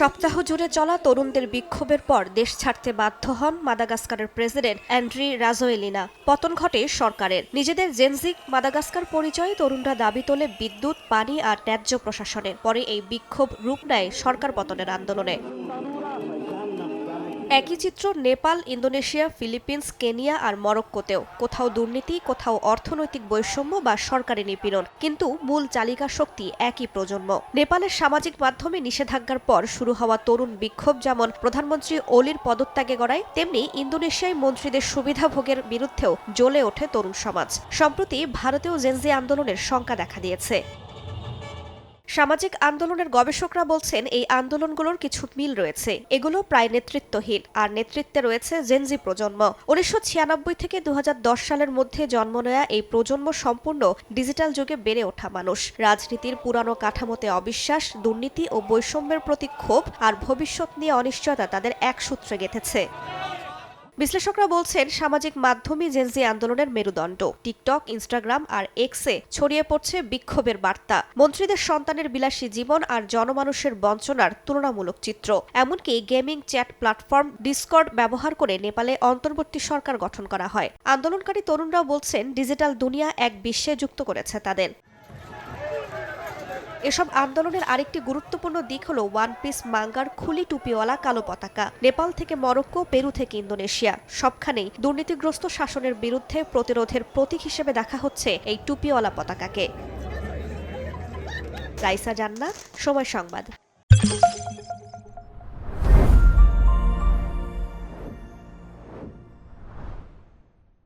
সপ্তাহ জুড়ে চলা তরুণদের বিক্ষোভের পর দেশ ছাড়তে বাধ্য হন মাদাগাস্কারের প্রেসিডেন্ট অ্যান্ড্রি রাজোয়েলিনা। পতন ঘটে সরকারের। নিজেদের জেনজিক মাদাগাস্কার পরিচয়ে তরুণরা দাবি তোলে বিদ্যুৎ, পানি আর ন্যায্য প্রশাসনের। পরে এই বিক্ষোভ রূপ নেয় সরকার পতনের আন্দোলনে। একই চিত্র নেপাল, ইন্দোনেশিয়া, ফিলিপিন্স, কেনিয়া আর মরক্কোতেও। কোথাও দুর্নীতি, কোথাও অর্থনৈতিক বৈষম্য বা সরকারি নিপীড়ন। কিন্তু মূল চালিকা শক্তি একই প্রজন্ম। নেপালের সামাজিক মাধ্যমে নিষেধাজ্ঞার পর শুরু হওয়া তরুণ বিক্ষোভ যেমন প্রধানমন্ত্রী ওলির পদত্যাগে গড়ায়, তেমনি ইন্দোনেশিয়ায় মন্ত্রীদের সুবিধাভোগের বিরুদ্ধেও জ্বলে ওঠে তরুণ সমাজ। সম্প্রতি ভারতেও জেনজি আন্দোলনের শঙ্কা দেখা দিয়েছে। সামাজিক আন্দোলনের গবেষকরা বলছেন, এই আন্দোলনগুলোর কিছু মিল রয়েছে। এগুলো প্রায় নেতৃত্বহীন, আর নেতৃত্বে রয়েছে জেনজি প্রজন্ম। উনিশশো ছিয়ানব্বই থেকে দুহাজার দশ সালের মধ্যে জন্ম নেয়া এই প্রজন্ম সম্পূর্ণ ডিজিটাল যুগে বেড়ে ওঠা মানুষ। রাজনীতির পুরানো কাঠামোতে অবিশ্বাস, দুর্নীতি ও বৈষম্যের প্রতি ক্ষোভ, আর ভবিষ্যৎ নিয়ে অনিশ্চয়তা তাদের এক সূত্রে গেঁথেছে। বিশ্লেষকরা বলছেন, সামাজিক মাধ্যমই জেনজি আন্দোলনের মেরুদণ্ড। টিকটক, ইনস্টাগ্রাম আর এক্সে ছড়িয়ে পড়ছে বিক্ষোভের বার্তা। মন্ত্রীদের সন্তানের বিলাসী জীবন আর জনমানুষের বঞ্চনার তুলনামূলক চিত্র। এমনকি গেমিং চ্যাট প্ল্যাটফর্ম ডিসকর্ড ব্যবহার করে নেপালে অন্তর্বর্তী সরকার গঠন করা হয়। আন্দোলনকারী তরুণরাও বলছেন, ডিজিটাল দুনিয়া এক বিশ্বে যুক্ত করেছে তাদের। এসব আন্দোলনের আরেকটি গুরুত্বপূর্ণ দিক হল ওয়ান পিস মাঙ্গার খুলি টুপিওয়ালা কালো পতাকা, নেপাল থেকে মরক্কো, পেরু থেকে ইন্দোনেশিয়া। সবখানেই দুর্নীতিগ্রস্ত শাসনের বিরুদ্ধে প্রতিরোধের প্রতীক হিসেবে দেখা হচ্ছে এই টুপিওয়ালা পতাকাকে। রাইসা জান্না সময় সংবাদ।